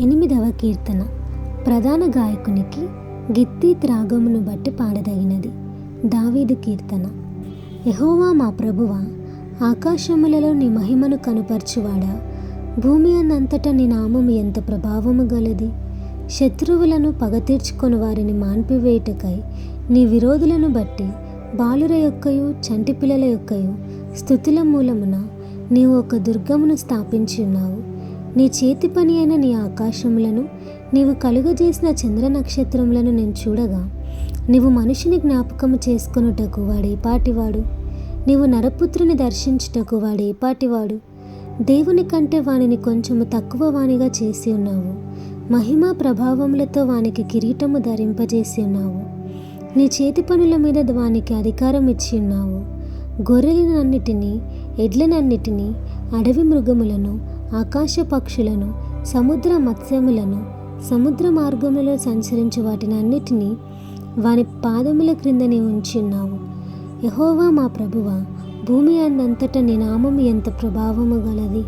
ఎనిమిదవ కీర్తన. ప్రధాన గాయకునికి గిత్తి త్రాగమును బట్టి పాడదగినది. దావీదు కీర్తన. ఎహోవా మా ప్రభువ ఆకాశములలో నీ మహిమను కనుపరచువాడా? భూమి అన్నంతటా నీ నామము ఎంత ప్రభావము గలది? శత్రువులను పగ తీర్చుకొని వారిని మాన్పివేయుటకై నీ విరోధులను బట్టి బాలుర యొక్కయు చంటి పిల్లల యొక్కయు స్థుతుల మూలమున నీవు ఒక దుర్గమును స్థాపించి ఉన్నావు. నీ చేతి పని అయిన నీ ఆకాశములను నీవు కలుగజేసిన చంద్ర నక్షత్రములను నేను చూడగా నీవు మనిషిని జ్ఞాపకము చేసుకొనుటకు వాడేపాటివాడు నీవు నరపుత్రుని దర్శించుటకు వాడేపాటివాడు దేవుని కంటే వానిని కొంచెము తక్కువ వాణిగా చేసి ఉన్నావు. మహిమా ప్రభావములతో వానికి కిరీటము ధరింపజేసి ఉన్నావు. నీ చేతి పనుల మీద వానికి అధికారం ఇచ్చి ఉన్నావు. గొర్రెలనన్నిటినీ ఎడ్లనన్నిటినీ అడవి మృగములను ఆకాశ పక్షులను సముద్ర మత్స్యములను సముద్ర మార్గములలో సంచరించు వాటిని అన్నిటినీ వాని పాదముల క్రిందనే ఉంచున్నావు యహోవా మా ప్రభువ భూమి అందంతట నీ నామము ఎంత ప్రభావము గలది?